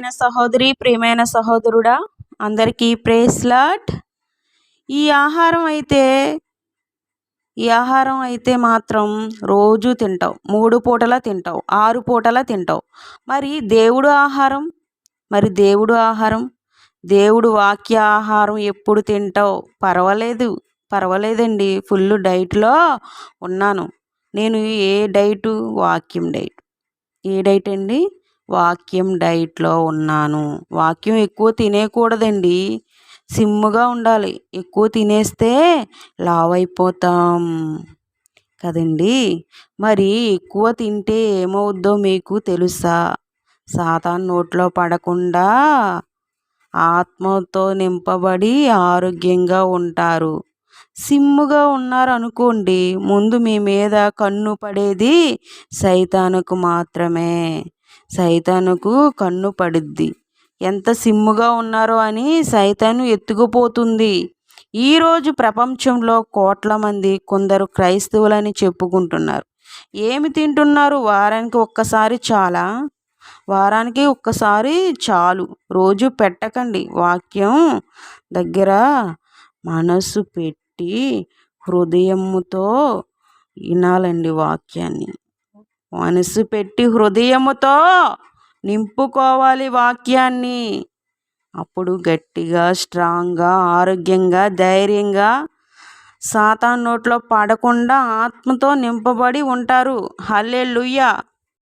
ప్రియమైన సహోదరి ప్రియమైన సహోదరుడా అందరికీ ప్రేస్లాట్ ఈ ఆహారం అయితే ఈ ఆహారం అయితే మాత్రం రోజు తింటావు. మూడు పూటలా తింటావు. ఆరు పూటలా తింటావు. మరి దేవుడు ఆహారం? మరి దేవుడు ఆహారం? దేవుడు వాక్య ఆహారం ఎప్పుడు తింటావు? పర్వాలేదు. పర్వాలేదండి. ఫుల్ డైట్లో ఉన్నాను. నేను ఏ డైటు? వాక్యం డైట్. ఏ డైట్ అండి వాక్యం డైట్లో ఉన్నాను. వాక్యం ఎక్కువ తినేయకూడదండి సిమ్ముగా ఉండాలి. ఎక్కువ తినేస్తే లావు అయిపోతాం కదండి? మరి ఎక్కువ తింటే ఏమవుద్దో మీకు తెలుసా? సాతాన్ నోట్లో పడకుండా ఆత్మతో నింపబడి ఆరోగ్యంగా ఉంటారు. సిమ్ముగా ఉన్నారనుకోండి ముందు మీ మీద కన్ను పడేది సైతానుకు మాత్రమే. సైతానుకు కన్ను పడుద్ది. ఎంత సిమ్ముగా ఉన్నారో అని సైతాను ఎత్తుకుపోతుంది. ఈరోజు ప్రపంచంలో కోట్ల మంది కొందరు క్రైస్తవులని చెప్పుకుంటున్నారు. ఏమి తింటున్నారు? వారానికి ఒక్కసారి చాలా? వారానికి ఒక్కసారి చాలు. రోజు పెట్టకండి. వాక్యం దగ్గర మనసు పెట్టి హృదయముతో వినాలండి వాక్యాన్ని. మనసు పెట్టి హృదయముతో నింపుకోవాలి వాక్యాన్ని. అప్పుడు గట్టిగా స్ట్రాంగ్గా ఆరోగ్యంగా ధైర్యంగా సాతాన్ నోట్లో పడకుండా ఆత్మతో నింపబడి ఉంటారు. హల్లే